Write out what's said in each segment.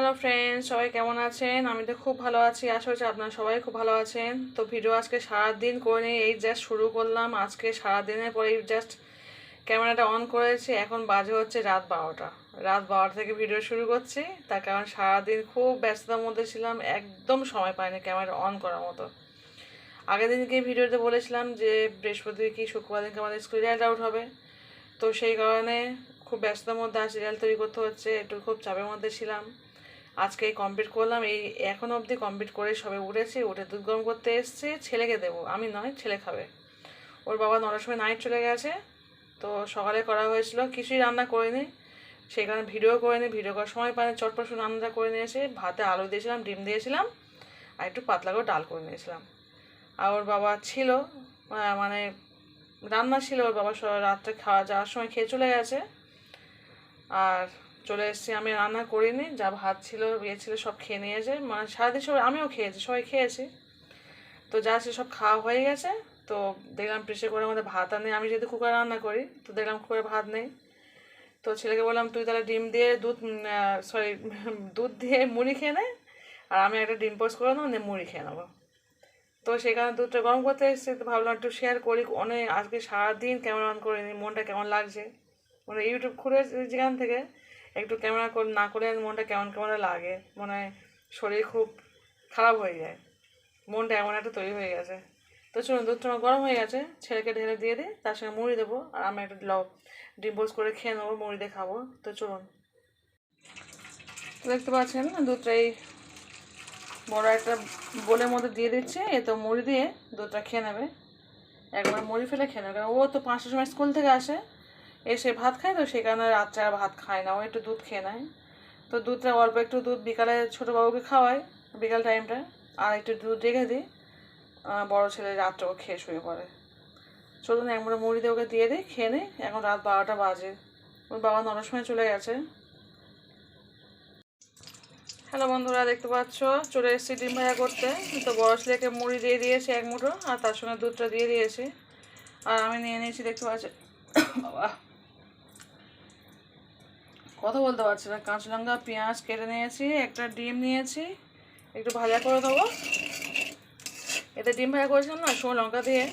Hello friends সবাই কেমন আছেন? আমি তো খুব ভালো আছি। আশা করছি আপনারা সবাই খুব ভালো আছেন। তো ভিডিও আজকে সারাদিন করে নিয়ে এই জাস্ট শুরু করলাম। আজকে সারাদিনের পরে জাস্ট ক্যামেরাটা অন করেছি। এখন বাজে হচ্ছে রাত বারোটা। রাত বারোটা থেকে ভিডিও শুরু করছি। তার কারণ সারাদিন খুব ব্যস্ততার মধ্যে ছিলাম। একদম সময় পাইনি ক্যামেরা অন করার মতো। আগের দিনকে ভিডিওতে বলেছিলাম যে, বৃহস্পতি কি শুক্রবার দিনকে আমাদের স্কুল রেজাল্ট আউট হবে। তো সেই কারণে খুব ব্যস্ততার মধ্যে আজ রেজাল্ট তৈরি করতে হচ্ছে। একটু খুব চাপের মধ্যে ছিলাম। আজকে কমপ্লিট করলাম, এই এখন অবধি কমপ্লিট করে সবে উঠেছি, উঠে দুধ গরম করতে এসেছি, ছেলেকে দেবো। আমি নয়, ছেলে খাবে। ওর বাবা নটার সময় নাইট চলে গেছে, তো সকালে করা হয়েছিল, কিছুই রান্না করিনি। সেই কারণে ভিডিও করিনি ভিডিও করার সময় পাইনি চটপট রান্নাটা করে নিয়েছি, ভাতে আলু দিয়েছিলাম, ডিম দিয়েছিলাম, আর একটু পাতলা করে ডাল করে নিয়েছিলাম। আর ওর বাবা ছিল মানে রান্না ছিল, ওর বাবা রাত্রে খাওয়া যাওয়ার সময় খেয়ে চলে গেছে। আর চলে এসেছি, আমি রান্না করিনি, যা ভাত ছিল ইয়ে ছিল, সব খেয়ে নিয়েছে মানে সারাদিন সবাই, আমিও খেয়েছি, সবাই খেয়েছি। তো যা সে সব খাওয়া হয়ে গেছে, তো দেখলাম প্রেশার করে মধ্যে ভাত আনে আমি যেহেতু কুকারে রান্না করি, তো দেখলাম কুকারে ভাত নেই। তো ছেলেকে বললাম, তুই তাহলে ডিম দিয়ে দুধ সরি দুধ দিয়ে মুড়ি খেয়ে নে, আর আমি একটা ডিম পোস্ট করে নেব মুড়ি খেয়ে নেব। তো সেই কারণে দুধটা গরম করতে এসেছি, তো ভাবলাম একটু শেয়ার করি, অনেক, আজকে সারাদিন ক্যামেরা করে নি মনটা কেমন লাগছে? মানে ইউটিউব খুলে যেখান থেকে একটু ক্যামেরা করে, না করলে মনটা কেমন কেমন লাগে? মনে হয় শরীর খুব খারাপ হয়ে যায়। মনটা এমন একটা তৈরি হয়ে গেছে। তো চলুন দুধটা আমার গরম হয়ে গেছে, ছেলেকে ঢেলে দিয়ে দিই তার সঙ্গে মুড়ি দেবো, আর আমি একটা লব ডিম পোস্ট করে খেয়ে নেব, মুড়ি দিয়ে খাব। তো চলুন। দেখতে পাচ্ছেন, দুধটা এই বড় একটা বোলের মধ্যে দিয়ে দিচ্ছে, এ তো মুড়ি দিয়ে দুধটা খেয়ে নেবে। একবার মুড়ি ফেলে খেয়ে নেবে, কারণ ও তো পাঁচটার সময় স্কুল থেকে আসে। এসে ভাত খায় তো কারণে রাত্রে আর ভাত খায় না। ও একটু দুধ খেয়ে নেয়। তো দুধটা অল্প একটু দুধ বিকালে ছোটো বাবুকে খাওয়াই বিকাল টাইমটা। আর একটু দুধ রেখে দিই। বড় ছেলে রাত্রে ও খেয়ে শুয়ে পড়ে। চলুন একবার মুড়ি দিয়ে ওকে দিয়ে দিই, খেয়ে নিই। এখন রাত বারোটা বাজে। ওর বাবা নটার সময় চলে গেছে। হ্যালো বন্ধুরা, দেখতে পাচ্ছ? চলে এসেছি ডিম ভাজা করতে। তো বড় ছেলেকে মুড়ি দিয়ে দিয়েছি এক মুঠো, আর তার সঙ্গে দুধটা দিয়ে দিয়েছি। আর আমি নিয়ে নিয়েছি, দেখতে পাচ্ছি? বাবা। কথা বলতে পারছি না। কাঁচা লঙ্কা, পেঁয়াজ কেটে নিয়েছি, একটা ডিম নিয়েছি, একটু ভাজা করে দেবো। এতে ডিম ভাজা করেছিলাম না, শুকনো লঙ্কা দিয়ে।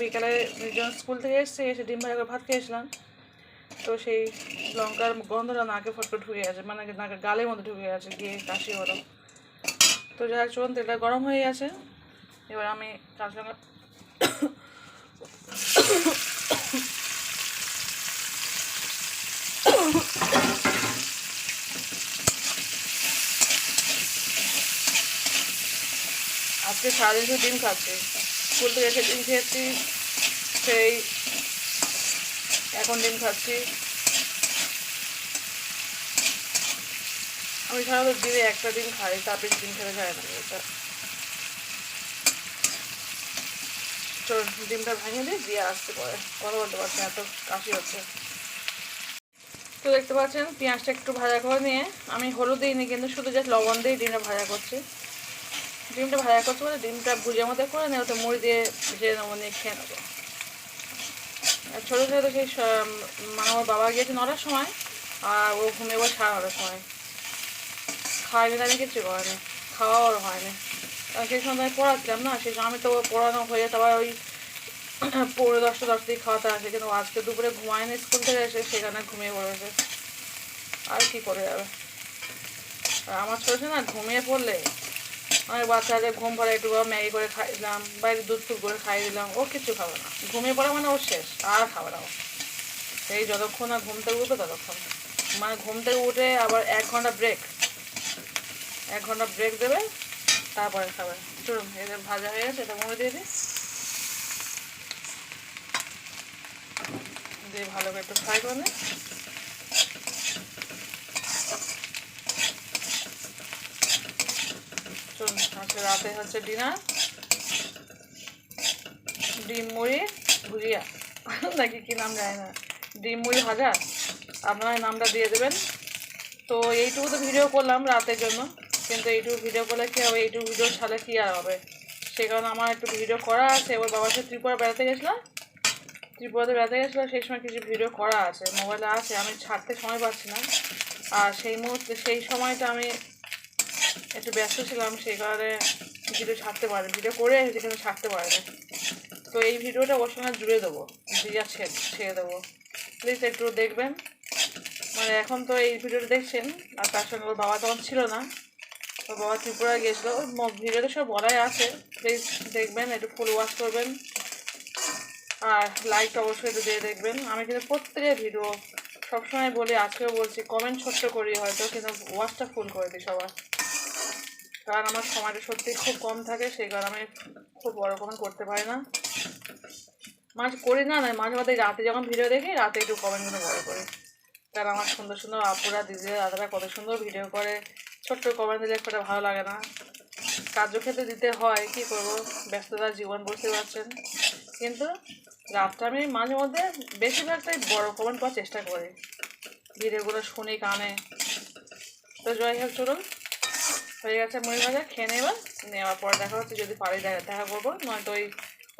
বিকালে যখন স্কুল থেকে এসেছি, এসে ডিম ভাজা করে ভাত খেয়েছিলাম। তো সেই লঙ্কার গন্ধটা নাকে ফটকে ঢুকে গেছে মানে নাকে গালের মধ্যে ঢুকে গেছে, গিয়ে কাশি হলো। তো যাই চলুন, তেলটা গরম হয়ে গেছে। এবার আমি কাঁচা লঙ্কা আজকে সারাদিন শুধু ডিম খাচ্ছি। স্কুল থেকে এসে ডিম খেয়েছি, সেই এখন ডিম খাচ্ছি। আমি সাধারণত দিনে একটা ডিম খাই তার বেশি ডিম খেতে যায় না। এটা চল, ডিমটা ভেঙে দিই, দিয়ে আসতে পরে। কথা বলতে পারছি এত কাশি হচ্ছে। তো দেখতে পাচ্ছেন, পেঁয়াজটা একটু ভাজা করে নিয়ে, আমি হলুদ দিইনি, কিন্তু শুধু জাস্ট লবণ দিয়ে ডিমটা ভাজা করছি। ডিমটা ভাজা করতে বলে ডিমটা ভুজের মধ্যে করে নিয়ে ওতে মুড়ি দিয়ে ভেজে নেব, নিয়ে খেয়ে নেব। আর ছোটো ছোটো সেই মানে আমার বাবা গিয়েছে নটার সময়, আর ও ঘুমিয়ে পড়ে সাড়ে নটার সময়। খাওয়ানি দানি কিছু করেনি খাওয়াও আর হয়নি সেই সময় পড়াচ্ছিলাম না, সেই সময় আমি তো পড়ানো হয়ে আবার ওই পৌনে দশটা, দশ দিকে খাওয়াতে আসে, কিন্তু আজকে দুপুরে ঘুমায়নি, স্কুল থেকে এসে সেখানে ঘুমিয়ে পড়েছে। আর কি করে যাবে? আর আমার ছোটো না ঘুমিয়ে পড়লে অনেক বাচ্চাদের ঘুম পড়ে একটু ম্যাগি করে খাই দিলাম বা দুধ ফুট করে খাইয়ে দিলাম, ও কিচ্ছু খাবে না। ঘুমিয়ে পড়া মানে ওর শেষ, আর খাবে না ও। সেই যতক্ষণ না ঘুম থেকে উঠবে ততক্ষণ। মানে ঘুম থেকে উঠে আবার এক ঘণ্টা ব্রেক এক ঘণ্টা ব্রেক দেবে, তারপরে খাবে। চলুন এটা ভাজা হয়ে গেছে, এটা মনে দিয়ে দিই। দিয়ে ভালো করে একটু ফ্রাই করে চলুন আজকে রাতে হচ্ছে ডিনার। ডিম মুড়ি, ভুজিয়া। নাকি কি নাম জানি না। ডিম মুড়ি ভাজা। আপনারা নামটা দিয়ে দেবেন। তো এইটুকু তো ভিডিও করলাম রাতের জন্য। কিন্তু এইটুকু ভিডিও করলে কী হবে? এইটুকু ভিডিও ছাড়লে কি আর হবে? সেই কারণে আমার একটু ভিডিও করা আছে। এবার বাবার সাথে ত্রিপুরা বেড়াতে গেছিলাম ত্রিপুরাতে বেড়াতে গেছিলাম সেই সময় কিছু ভিডিও করা আছে। মোবাইলে আছে। আমি ছাড়তে সময় পাচ্ছি না। আর সেই মুহূর্তে, সেই সময়টা আমি একটু ব্যস্ত ছিলাম, সেই কারণে ভিডিও ছাড়তে পারি ভিডিও করে যেখানে ছাড়তে পারিনি। তো এই ভিডিওটা ওর সঙ্গে জুড়ে দেবো। দিয়ে ছেড়ে দেবো। প্লিজ একটু দেখবেন। মানে এখন তো এই ভিডিওটা দেখছেন, আর তার সঙ্গে ওর বাবা তখন ছিল না। ওর বাবা ত্রিপুরা গিয়েছিল। ভিডিওতে সব বলাই আছে। প্লিজ দেখবেন, একটু ফুল ওয়াশ করবেন। আর লাইকটা অবশ্যই একটু দিয়ে দেখবেন। আমি কিন্তু প্রত্যেকের ভিডিও সবসময় বলি, আজকেও বলছি কমেন্ট ছোট্ট করি হয়তো, কিন্তু ওয়াশটা ফুল করে দিই সবার। কারণ আমার সময়টা সত্যি খুব কম থাকে, সেই কারণে আমি খুব বড় কমেন্ট করতে পারি না। মাঝে করি না না মাঝে মাঝে রাতে যখন ভিডিও দেখি, রাতে একটু কমেন্টগুলো বড় করি। কারণ আমার সুন্দর সুন্দর আপুরা দিদিরা দাদারা কত সুন্দর ভিডিও করে। ছোট্ট কমেন্ট দিলে একটা ভালো লাগে না। কার্যক্ষেত্রে দিতে হয়, কি করব? ব্যস্ততার জীবন বুঝতে পারছেন? কিন্তু রাতটা আমি মাঝে মধ্যে বেশিরভাগটাই বড় কমেন্ট করার চেষ্টা করি। ভিডিওগুলো শুনি, কানে। তো জয় হোক, চলুন। হয়ে গেছে মুড়ি ভাজা, খেয়ে নেবেন নেওয়ার পর দেখা হচ্ছে যদি পারি দেখা করব। নয়তো ওই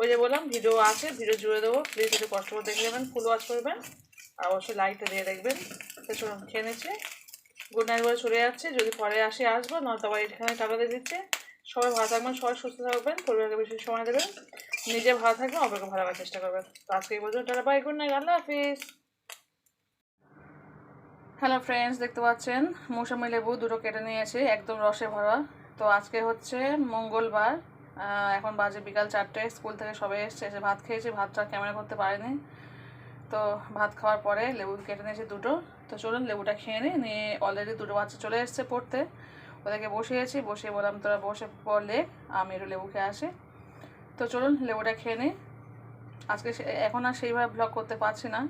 ওই যে বললাম, ভিডিও আছে, ভিডিও জুড়ে দেবো। প্লিজ একটু কষ্ট করে দেখে নেবেন ফুল ওয়াশ করবেন। আর অবশ্যই লাইটটা দিয়ে দেখবেন। তো খেয়ে নিচ্ছি। গুড নাইট বলে চলে যাচ্ছে। যদি পরে আসি, আসব, নয়তো আবার এখানে টাকা দিয়ে দিচ্ছে। সবাই ভালো থাকবেন, সবাই সুস্থ থাকবেন, পরিবারকে বেশি সময় দেবেন। নিজে ভালো থাকবেন, অপরকে ভালো চেষ্টা করবেন। তো আজকে পর্যন্ত, টাটা বাই গুড নাইট আল্লাহ হাফিজ। হ্যালো ফ্রেন্ডস দেখতে পাচ্ছেন? মৌসুমি লেবু দুটো কেটে নিয়েছি, একদম রসে ভরা। তো আজকে হচ্ছে মঙ্গলবার এখন বাজে বিকাল চারটে, স্কুল থেকে সবাই এসছে, এসে ভাত খেয়েছি, ভাতটা ক্যামেরা করতে পারিনি। তো ভাত খাওয়ার পরে লেবু কেটে নিয়েছি দুটো। তো চলুন লেবুটা খেয়ে নিই, নিয়ে অলরেডি দুটো বাচ্চা চলে এসছে পড়তে। ওদেরকে বসিয়েছি, বসিয়ে বললাম, তোরা বসে পড়লে আমি একটু লেবু খেয়ে আসি। তো চলুন লেবুটা খেয়ে নিই। আজকে এখন আর সেইভাবে ব্লগ করতে পারছি না।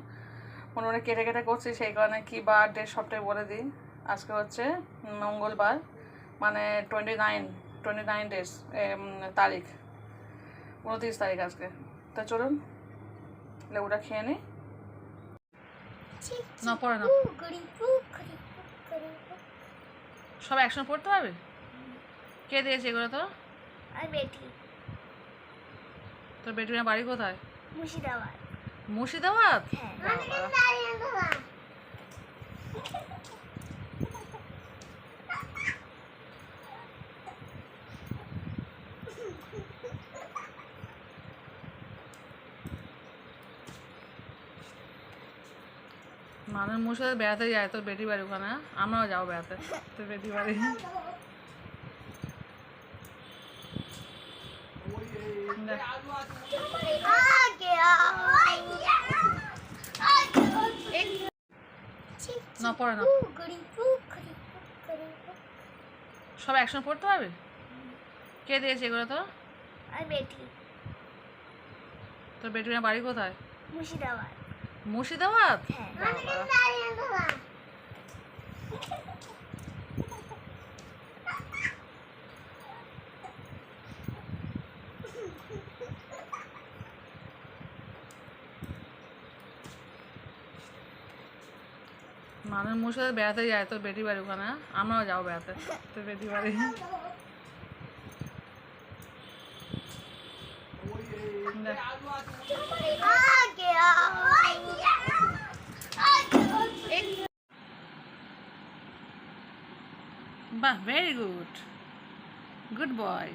মনে কেটে কেটে করছি সেই কারণে কি বার ডেট সবটাই বলে দিই। আজকে হচ্ছে মঙ্গলবার মানে twenty nine twenty nine days তারিখ উনত্রিশ তারিখ আজকে। তো চলুন লেবুটা খেয়ে নিই। না পড়ে না। সব একসঙ্গে পড়তে পারবে কে দিয়েছে এগুলো তো? বেটি। তোর বেটুনের বাড়ি কোথায়? মুর্শিদাবাদ। মুর্শিদাবাদ। মানুষ মুর্শিদাবাদ বেড়াতে যায় তোর বেটি বাড়ি ওখানে? আমরাও যাব বেড়াতে তোর বেটি বাড়ি। দেখ, না পড়ে না। সব একসঙ্গে পড়তে পারবে? কে দিয়েছে এগুলো তো? তোর বেটুনের বাড়ি কোথায়? মুর্শিদাবাদ। মুর্শিদাবাদ? মানুষ বেড়াতে যায় তোর বেটি বাড়ি ওখানে। আমরাও যাব বেড়াতে, তোর বেটি বাড়ি। বাহ ভেরি গুড গুড বয়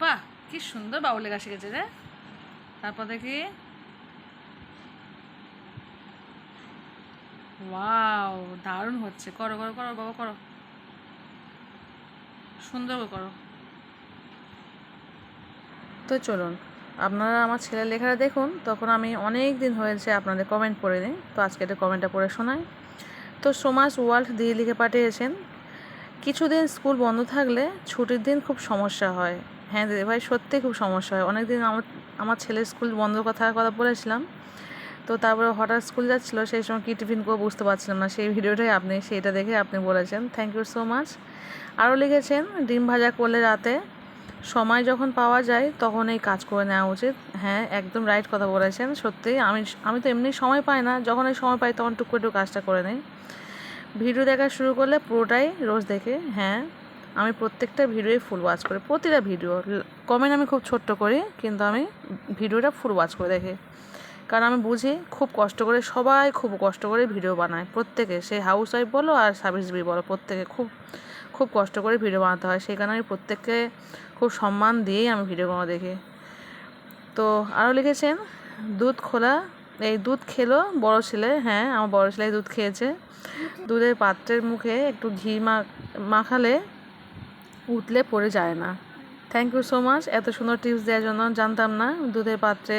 বাহ, কি সুন্দর বাউল লেখা শিখেছে রে। তারপর দেখি ওয়াও দারুণ হচ্ছে। করো করো করো, বাবা, করো। সুন্দর করে তো চলুন, আপনারা আমার ছেলের লেখাটা দেখুন, তখন আমি অনেক দিন হয়েছে আপনাদের কমেন্ট পড়ে নিই, তো আজকে একটা কমেন্টটা পড়ে শোনাই। তো সোমাস ওয়ার্ল্ড দিয়ে লিখে পাঠিয়েছেন, কিছুদিন স্কুল বন্ধ থাকলে ছুটির দিন খুব সমস্যা হয়। হ্যাঁ দিদি ভাই সত্যি খুব সমস্যা হয়। অনেক দিন আমার আমার ছেলের স্কুল বন্ধ কথার কথা বলেছিলাম। তো তারপরে হঠাৎ স্কুল যাচ্ছিল, সেই সময় কী টিফিন করে বুঝতে পারছিলাম না। সেই ভিডিওটাই আপনি সেইটা দেখে আপনি বলেছেন। থ্যাংক ইউ সো মাচ আরও লিখেছেন, ডিম ভাজা করলে রাতে সময় যখন পাওয়া যায়, তখন এই কাজ করে নেওয়া উচিত। হ্যাঁ একদম রাইট কথা বলেছেন, সত্যি। আমি আমি তো এমনি সময় পাই না, যখন এই সময় পাই তখন টুক একটু কাজটা করে নিই। ভিডিও দেখা শুরু করলে পুরোটাই রোজ দেখে হ্যাঁ আমি প্রত্যেকটা ভিডিওই ফুল ওয়াচ করি, প্রতিটা ভিডিও। কমেন্ট আমি খুব ছোট্ট করি, কিন্তু আমি ভিডিওটা ফুল ওয়াচ করে দেখি। কারণ আমি বুঝি খুব কষ্ট করে, সবাই খুব কষ্ট করে ভিডিও বানায়। প্রত্যেকে, সে হাউস ওয়াইফ বলো আর সার্ভিস বি বলো, প্রত্যেকে খুব খুব কষ্ট করে ভিডিও বানাতে হয়। সেই কারণে আমি প্রত্যেককে খুব সম্মান দিয়েই আমি ভিডিওগুলো দেখি। তো আরও লিখেছেন, দুধ খোলা, এই দুধ খেলো বড় ছেলে। হ্যাঁ আমার বড় ছেলে দুধ খেয়েছে। দুধের পাত্রের মুখে একটু ঘি মাখালে উঠলে পড়ে যায় না। থ্যাংক ইউ সো মাচ এত সুন্দর টিপস দেওয়ার জন্য জানতাম না। দুধের পাত্রে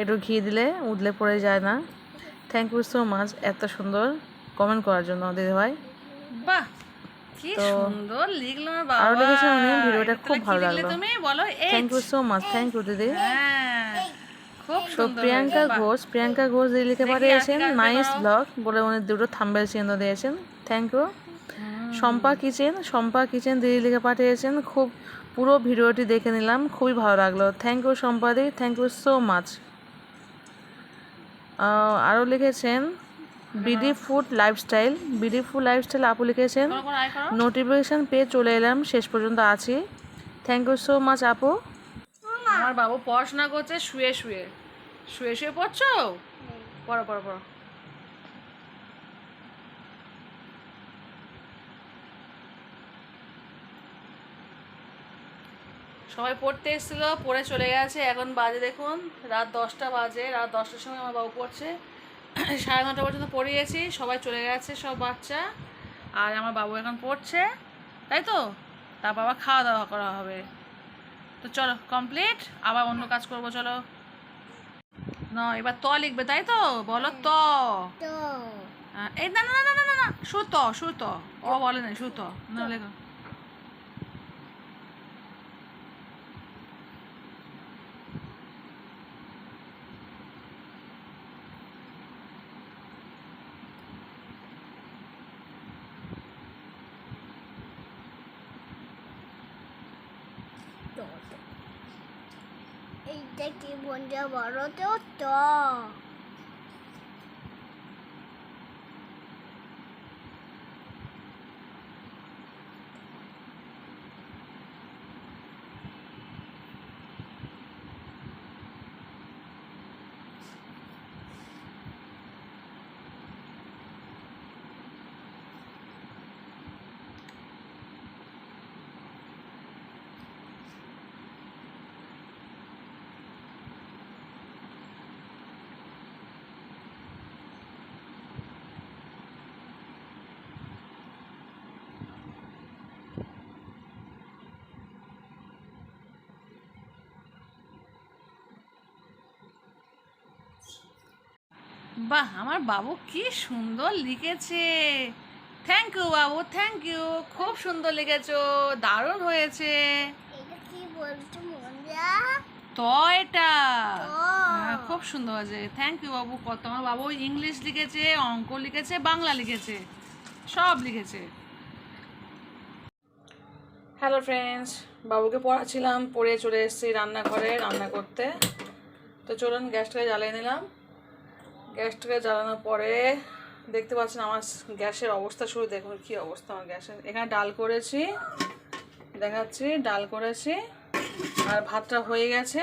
একটু ঘি দিলে উদলে পড়ে যায় না। থ্যাংক ইউ সো মাচ এত সুন্দর। কমেন্ট করার জন্য দিদি ভাই। বাহ কি তো সুন্দর লিখলো আমার বাবা। আরও লিখেছেন উনি, ভিডিওটা খুব ভালো লাগল। তুমি? বলো thank you so much thank you দিদি। হ্যাঁ তো প্রিয়াঙ্কা ঘোষ প্রিয়াঙ্কা ঘোষ দিদি লিখে পাঠিয়েছেন নাইস। ব্লগ বলে উনি দুটো থাম্বেল চিহ্ন দিয়েছেন। Thank you Shampa kitchen Shampa kitchen দিদি লিখে পাঠিয়েছেন। খুব পুরো ভিডিওটি দেখে নিলাম খুবই ভালো লাগল। থ্যাংক ইউ শম্পা দি থ্যাংক ইউ সো মাচ আরও লিখেছেন BD food lifestyle. BD food lifestyle আপু লিখেছেন। নোটিফিকেশান পেয়ে চলে এলাম শেষ পর্যন্ত আছি। থ্যাংক ইউ সো মাচ আপু। আমার বাবু পড়াশোনা করছে শুয়ে শুয়ে। শুয়ে শুয়ে পড়ছো? পড়ো পড়ো পড়ো। সবাই পড়তে এসেছিল পড়ে চলে গেছে। এখন বাজে দেখুন রাত দশটা বাজে রাত দশটার সময় আমার বাবু পড়ছে। সাড়ে নটা পর্যন্ত পড়িয়েছি সবাই চলে গেছে সব বাচ্চা। আর আমার বাবু এখন পড়ছে তাই তো? তারপর আবার খাওয়া দাওয়া করা হবে। তো চলো কমপ্লিট আবার অন্য কাজ করব চলো। না এবার ত লিখবে তাই তো? বলো ত। তো। এই না না না না না না সুত সুত ও বলে না সুত না লেখো। এইটা কি বন্ধু বড় তো। বাহ আমার বাবু কি সুন্দর লিখেছে। থ্যাংক ইউ বাবু থ্যাংক ইউ খুব সুন্দর লিখেছো দারুণ হয়েছে। এটা কি বলছো বন্ধু তো এটা হ্যাঁ, খুব সুন্দর হয়েছে। থ্যাংক ইউ বাবু কত। আমার বাবু ইংলিশ লিখেছে অঙ্ক লিখেছে বাংলা লিখেছে সব লিখেছে। হ্যালো ফ্রেন্ডস বাবুকে পড়াচ্ছিলাম পড়ে চলে এসেছি রান্নাঘরে রান্না করতে। তো চলুন গ্যাসটাকে জ্বালিয়ে নিলাম। গ্যাসটাকে জ্বালানোর পরে দেখতে পাচ্ছেন আমার গ্যাসের অবস্থা শুরু। দেখুন কী অবস্থা আমার গ্যাসের। এখানে ডাল করেছি, দেখাচ্ছি, ডাল করেছি, আর ভাতটা হয়ে গেছে।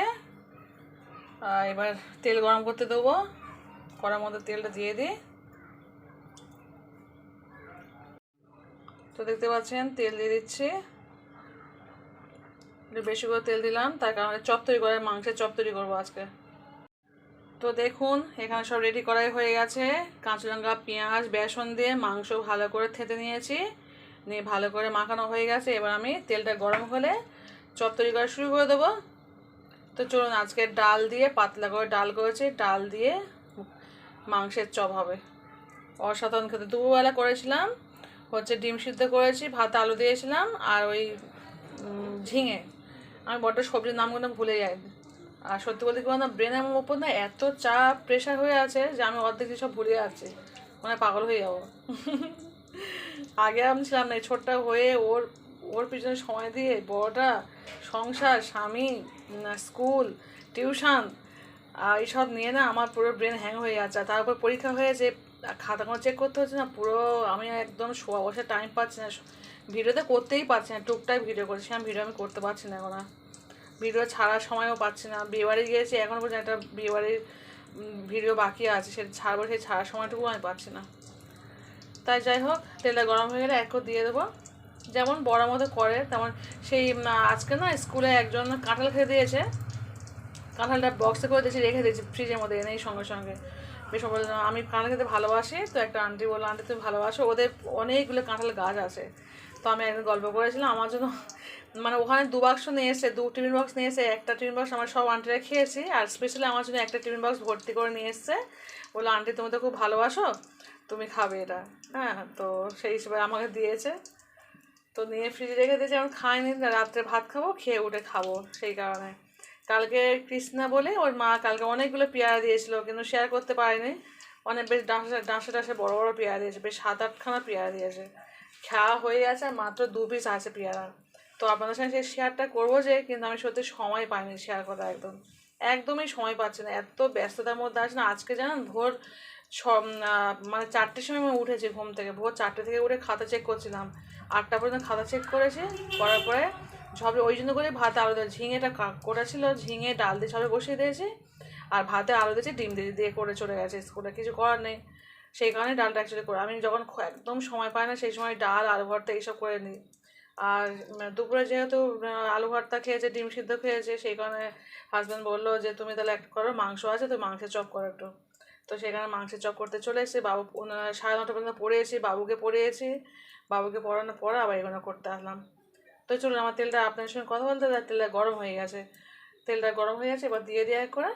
এবার তেল গরম করতে দেবো। কড়ার মধ্যে তেলটা দিয়ে দিই। তো দেখতে পাচ্ছেন, তেল দিয়ে দিচ্ছি। বেশি করে তেল দিলাম, তার কারণে চপ তৈরি করে মাংসের চপ তৈরি করব আজকে। তো দেখুন, এখানে সব রেডি করাই হয়ে গেছে। কাঁচা লঙ্কা পেঁয়াজ, বেসন দিয়ে মাংস ভালো করে থেতে নিয়েছি। নিয়ে ভালো করে মাখানো হয়ে গেছে। এবার আমি তেলটা গরম হলে চপ তৈরি করা শুরু করে দেবো। তো চলুন, আজকে ডাল দিয়ে পাতলা করে ডাল করেছি। ডাল দিয়ে মাংসের চপ হবে। অসাধারণ খেতে। দুপুরবেলা করেছিলাম, হচ্ছে ডিম সিদ্ধ করেছি, ভাত, আলু দিয়েছিলাম, আর ওই ঝিঙে। আমি বড্ড সবজির নামগুলো ভুলে যাই। আর সত্যি বলতে কি বলতো ব্রেনের উপর না এত চাপ প্রেশার হয়ে আছে যে আমি অর্ধেক সব ভুলে যাচ্ছি মানে পাগল হয়ে যাব। আগে আমি ছিলাম না ছোটটা হয়ে ওর ওর পিছনে সময় দিয়ে বড়টা, সংসার, স্বামী স্কুল টিউশন আর এইসব নিয়ে না আমার পুরো ব্রেন হ্যাং হয়ে যাচ্ছে। আর তারপর পরীক্ষা হয়েছে খাতাগুলো চেক করতে হচ্ছে না, পুরো আমি একদম শোয়া বসে টাইম পাচ্ছি না, ভিডিওতে করতেই পারছি না, টুকটাক ভিডিও করছি আমি ভিডিও আমি করতে পারছি না এখন ভিডিও ছাড়ার সময়ও পাচ্ছি না। বিয়েবাড়ি গিয়েছি, এখন পর্যন্ত একটা বিয়েবাড়ির ভিডিও বাকি আছে সেটা ছাড়বো সেই ছাড়ার সময়টুকু আমি পাচ্ছি না। তাই যাই হোক, তেলটা গরম হয়ে গেলে এক করে দিয়ে দেবো। যেমন বড় মতো করে, তেমন সেই আজকে না স্কুলে একজন কাঁঠাল খেতে দিয়েছে। কাঁঠালটা বক্সে করে দিয়েছি, রেখে দিয়েছি ফ্রিজের মধ্যে, এনেই সঙ্গে সঙ্গে। বেশ আমি কাঁঠাল খেতে ভালোবাসি। তো একটা আন্টি বলল, আন্টি তুমি ভালোবাসো? ওদের অনেকগুলো কাঁঠাল গাছ আছে। তো আমি একদিন গল্প করেছিলাম, আমার জন্য মানে ওখানে দু বাক্স নিয়ে এসে, দু টিফিন বক্স নিয়ে এসে, একটা টিফিন বক্স আমার সব আন্টিরা খেয়েছি, আর স্পেশালি আমার জন্য একটা টিফিন বক্স ভর্তি করে নিয়ে এসছে। বলল, আন্টি, তুমি তো খুব ভালোবাসো, তুমি খাবে এটা। হ্যাঁ তো সেই হিসেবে আমাকে দিয়েছে। তো নিয়ে ফ্রিজে রেখে দিয়েছি, এখন খাইনি, রাত্রে ভাত খাব, খেয়ে উঠে খাব সেই কারণে। কালকে কৃষ্ণা বলে, ওর মা কালকে অনেকগুলো পেয়ারা দিয়েছিল, কিন্তু শেয়ার করতে পারেনি। অনেক বেশ ডাঁসা ডাঁসে ডাঁসে বড় বড় পেয়ারা দিয়েছে, বেশ সাত আটখানা পেয়ারা দিয়েছে। খাওয়া হয়ে গেছে আর মাত্র দু পিস আছে পেয়ারা। তো আপনাদের সঙ্গে সেই শেয়ারটা করব যে, কিন্তু আমি সত্যি সময় পাইনি শেয়ার করা একদম। একদমই সময় পাচ্ছি না, এত ব্যস্ততার মধ্যে আছে না। আজকে জানেন ভোর মানে চারটের সময় আমি উঠেছি ঘুম থেকে। ভোর চারটে থেকে উঠে খাতা চেক করছিলাম। আটটা পর্যন্ত খাতা চেক করেছি, করার পরে ঝবে ওই জন্য করে ভাত আলু দিয়ে ঝিঙেটা কা- কোটা ছিল ঝিঙে ডাল দিয়ে ঝবে বসিয়ে দিয়েছি। আর ভাতে আলু দিয়েছি, ডিম দিয়ে দিয়ে করে চলে গেছে স্কুলে। কিছু করার নেই। সেই কারণে ডালটা অ্যাকচুয়ালি করে আমি যখন একদম সময় পাই না, সেই সময় ডাল, আলু ভর্তা এইসব করে নিই। আর দুপুরে যেহেতু আলু ভর্তা খেয়েছে, ডিম সিদ্ধ খেয়েছে, সেই কারণে হাজব্যান্ড বলল যে, তুমি তাহলে একটা করো, মাংস আছে তো মাংসের চপ করো একটু। তো সেখানে মাংসের চপ করতে চলে এসেছি। বাবু সাড়ে নটা পর্যন্ত পড়িয়েছি বাবুকে পড়িয়েছি। বাবুকে পড়ানোর পরে আবার এগুলো করতে আসলাম। তো চলুন, আমার তেলটা আপনার সঙ্গে কথা বলতে, তেলটা গরম হয়ে গেছে। তেলটা গরম হয়ে গেছে, এবার দিয়ে দেওয়ার করে